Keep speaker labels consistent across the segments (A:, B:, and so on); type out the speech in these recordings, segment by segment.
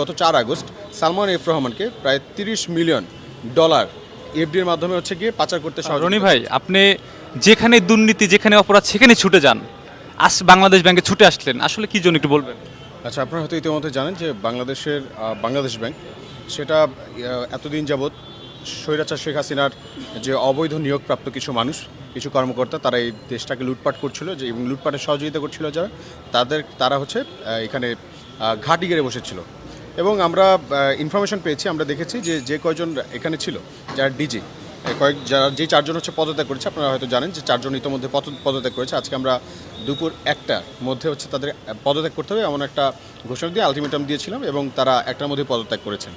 A: গত চার August Salman F রহমানকে প্রায় তিরিশ মিলিয়ন ডলার এফডির মাধ্যমে হচ্ছে গিয়ে পাচার করতে
B: রনি ভাই আপনি যেখানে দুর্নীতি যেখানে অপরাধ সেখানে ছুটে যান। আজ বাংলাদেশ ব্যাংকে ছুটে আসলেন। আসলে কি জন্য একটু বলবেন?
A: আচ্ছা আপনারা হয়তো ইতিমধ্যে জানেন যে বাংলাদেশের বাংলাদেশ ব্যাংক সেটা এতদিন যাবৎ স্বৈরাচার শেখ হাসিনার যে অবৈধ নিয়োগপ্রাপ্ত কিছু মানুষ কিছু কর্মকর্তা তারা এই দেশটাকে লুটপাট করছিল যে এবং লুটপাটে সহযোগিতা করছিল যারা তাদের তারা হচ্ছে এখানে ঘাটি গেড়ে বসেছিল। এবং আমরা ইনফরমেশন পেয়েছি, আমরা দেখেছি যে যে কয়জন এখানে ছিল, যারা ডিজি কয়েক, যারা, যে চারজন হচ্ছে পদত্যাগ করেছে, আপনারা হয়তো জানেন যে চারজন ইতিমধ্যে পদ- পদত্যাগ করেছে। আজকে আমরা দুপুর একটার মধ্যে হচ্ছে তাদের পদত্যাগ করতে হবে এমন একটা ঘোষণা দিয়ে আলটিমেটাম দিয়েছিলাম এবং তারা একটার মধ্যে পদত্যাগ করেছেন।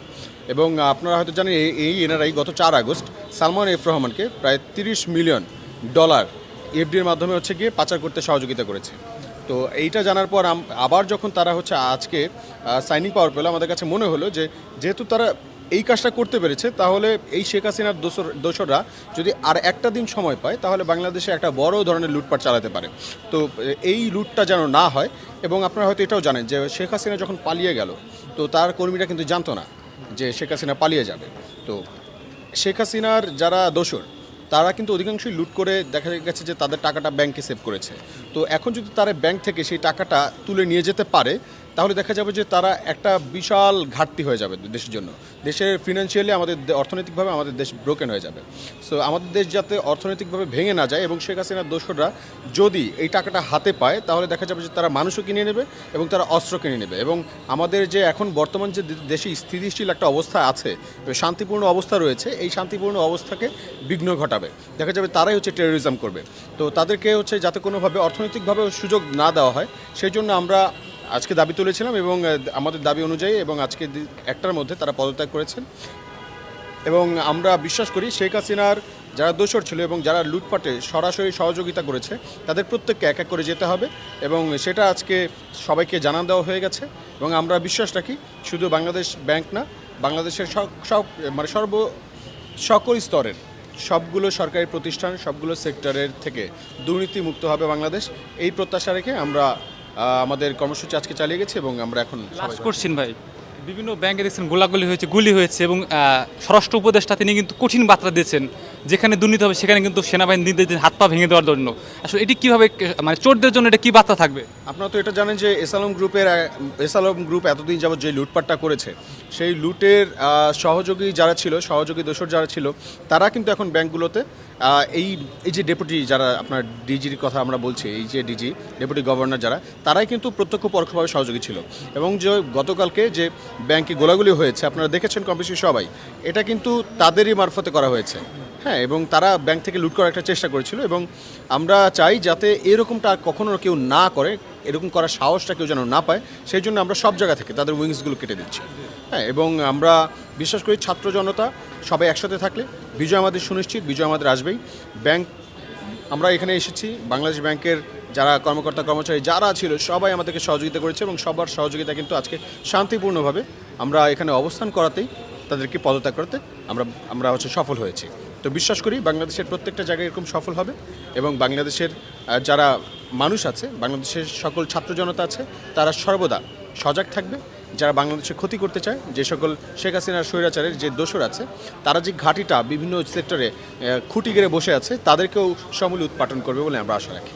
A: এবং আপনারা হয়তো জানেন, এই এনআরআই গত চার আগস্ট সালমান এফ রহমানকে প্রায় তিরিশ মিলিয়ন ডলার এফডির মাধ্যমে হচ্ছে গিয়ে পাচার করতে সহযোগিতা করেছে। তো এইটা জানার পর আবার যখন তারা হচ্ছে আজকে সাইনিং পাওয়ার পেল, আমাদের কাছে মনে হলো যে যেহেতু তারা এই কাজটা করতে পেরেছে, তাহলে এই শেখ হাসিনার দোসর, দোসররা যদি আর একটা দিন সময় পায়, তাহলে বাংলাদেশে একটা বড় ধরনের লুটপাট চালাতে পারে। তো এই লুটটা যেন না হয়, এবং আপনারা হয়তো এটাও জানেন যে শেখ হাসিনা যখন পালিয়ে গেল, তো তার কর্মীরা কিন্তু জানতো না যে শেখ হাসিনা পালিয়ে যাবে। তো শেখ হাসিনার যারা দোসর তারা কিন্তু অধিকাংশই লুট করে দেখা গেছে যে তাদের টাকাটা ব্যাংকে সেভ করেছে। তো এখন যদি তারা ব্যাংক থেকে সেই টাকাটা তুলে নিয়ে যেতে পারে তাহলে দেখা যাবে যে তারা একটা বিশাল ঘাটতি হয়ে যাবে দেশের জন্য। দেশের ফিনান্সিয়ালি আমাদের অর্থনৈতিকভাবে আমাদের দেশ ব্রোকেন হয়ে যাবে। সো আমাদের দেশ যাতে অর্থনৈতিকভাবে ভেঙে না যায় এবং শেখ হাসিনার দোসররা যদি এই টাকাটা হাতে পায়, তাহলে দেখা যাবে যে তারা মানুষও কিনে নেবে এবং তারা অস্ত্র কিনে নেবে। এবং আমাদের যে এখন বর্তমান যে দেশে স্থিতিশীল একটা অবস্থা আছে শান্তিপূর্ণ অবস্থা রয়েছে, এই শান্তিপূর্ণ অবস্থাকে বিঘ্ন ঘটাবে। দেখা যাবে তারাই হচ্ছে টেরোরিজম করবে। তো তাদেরকে হচ্ছে যাতে কোনোভাবে অর্থনৈতিকভাবে সুযোগ না দেওয়া হয়, সেই জন্য আমরা আজকে দাবি তুলেছিলাম এবং আমাদের দাবি অনুযায়ী এবং আজকে একটার মধ্যে তারা পদত্যাগ করেছেন। এবং আমরা বিশ্বাস করি শেখ হাসিনার যারা দোষর ছিল এবং যারা লুটপাটে সরাসরি সহযোগিতা করেছে, তাদের প্রত্যেককে এক এক করে যেতে হবে এবং সেটা আজকে সবাইকে জানান দেওয়া হয়ে গেছে। এবং আমরা বিশ্বাস রাখি শুধু বাংলাদেশ ব্যাংক না, বাংলাদেশের সব মানে সর্ব, সকল স্তরের সবগুলো সরকারি প্রতিষ্ঠান, সবগুলো সেক্টরের থেকে দুর্নীতি মুক্ত হবে বাংলাদেশ। এই প্রত্যাশা রেখে আমরা আমাদের কর্মসূচি আজকে চালিয়ে গেছে এবং আমরা এখন
B: করছেন ভাই। বিভিন্ন ব্যাংকে দেখছেন, গোলাগুলি হয়েছে, গুলি হয়েছে এবং স্বরাষ্ট্র উপদেষ্টা তিনি কিন্তু কঠিন বার্তা দিয়েছেন। যেখানে দুর্নীতি হবে, সেখানে কিন্তু সেনাবাহিনী নির্দেশ হাত পা ভেঙে দেওয়ার জন্য। আসলে এটি কীভাবে মানে চোরদের জন্য এটা কি বার্তা থাকবে?
A: আপনারা তো এটা জানেন যে এসালম গ্রুপের, এসালম গ্রুপ এতদিন যাবত যে লুটপাটটা করেছে, সেই লুটের সহযোগী যারা ছিল, সহযোগী দোষর যারা ছিল, তারা কিন্তু এখন ব্যাংকগুলোতে এই এই যে ডেপুটি যারা আপনার ডিজির কথা আমরা বলছি, এই যে ডিজি, ডেপুটি গভর্নর যারা, তারাই কিন্তু প্রত্যক্ষ পরোক্ষভাবে সহযোগী ছিল। এবং যে গতকালকে যে ব্যাংকে গোলাগুলি হয়েছে, আপনারা দেখেছেন কম বেশি সবাই, এটা কিন্তু তাদেরই মারফতে করা হয়েছে। হ্যাঁ এবং তারা ব্যাংক থেকে লুট করার একটা চেষ্টা করেছিল এবং আমরা চাই যাতে এরকমটা কখনো কেউ না করে, এরকম করার সাহসটা কেউ যেন না পায়, সেই জন্য আমরা সব জায়গা থেকে তাদের উইংসগুলো কেটে দিচ্ছি। হ্যাঁ এবং আমরা বিশ্বাস করি ছাত্র জনতা সবাই একসাথে থাকলে, বিজয় আমাদের সুনিশ্চিত, বিজয় আমাদের আসবেই। ব্যাংক, আমরা এখানে এসেছি, বাংলাদেশ ব্যাংকের যারা কর্মকর্তা, কর্মচারী যারা ছিল, সবাই আমাদেরকে সহযোগিতা করেছে এবং সবার সহযোগিতা কিন্তু আজকে শান্তিপূর্ণভাবে আমরা এখানে অবস্থান করাতেই তাদেরকে পদত্যাগ করতে আমরা আমরা হচ্ছে সফল হয়েছি। তো বিশ্বাস করি বাংলাদেশের প্রত্যেকটা জায়গায় এরকম সফল হবে এবং বাংলাদেশের যারা মানুষ আছে, বাংলাদেশের সকল ছাত্র জনতা আছে, তারা সর্বদা সজাগ থাকবে। যারা বাংলাদেশে ক্ষতি করতে চায়, যে সকল শেখ হাসিনার স্বৈরাচারের যে দোসর আছে, তারা যে ঘাটিটা বিভিন্ন সেক্টরে খুঁটি গেড়ে বসে আছে, তাদেরকেও সমূলে উৎপাটন করবে বলে আমরা আশা রাখি।